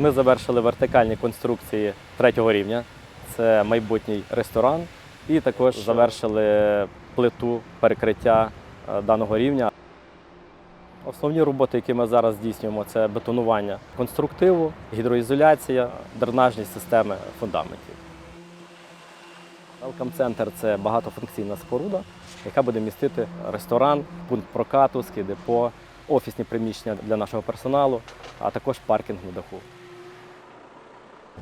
Ми завершили вертикальні конструкції третього рівня. Це майбутній ресторан. І також завершили плиту перекриття е, даного рівня. Основні роботи, які ми зараз здійснюємо, це бетонування конструктиву, гідроізоляція, дренажні системи фундаментів. Welcome Center – це багатофункційна споруда, яка буде містити ресторан, пункт прокату, ски депо, офісні приміщення для нашого персоналу, а також паркінг на даху.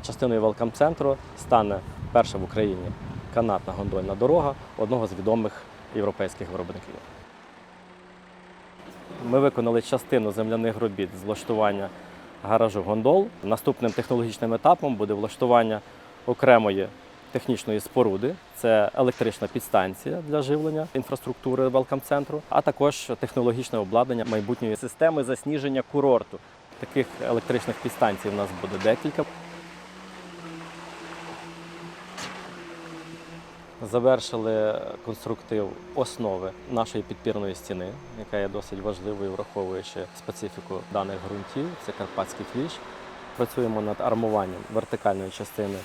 Частиною Welcome центру стане перша в Україні канатна гондольна дорога одного з відомих європейських виробників. Ми виконали частину земляних робіт з влаштування гаражу гондол. Наступним технологічним етапом буде влаштування окремої технічної споруди. Це електрична підстанція для живлення інфраструктури Welcome центру, а також технологічне обладнання майбутньої системи засніження курорту. Таких електричних підстанцій у нас буде декілька. Завершили конструктив основи нашої підпірної стіни, яка є досить важливою, враховуючи специфіку даних ґрунтів. Це карпатський фліш. Працюємо над армуванням вертикальної частини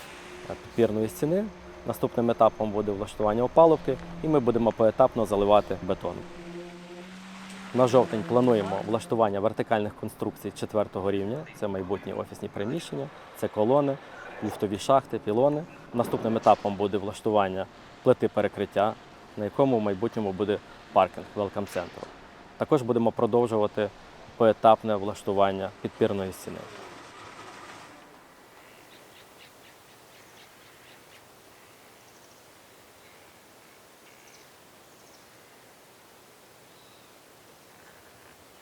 е, підпірної стіни. Наступним етапом буде влаштування опалубки, і ми будемо поетапно заливати бетон. На жовтень плануємо влаштування вертикальних конструкцій четвертого рівня. Це майбутні офісні приміщення, це колони, ліфтові шахти, пілони. Наступним етапом буде влаштування плити перекриття, на якому в майбутньому буде паркінг велкам центру Також будемо продовжувати поетапне влаштування підпірної стіни.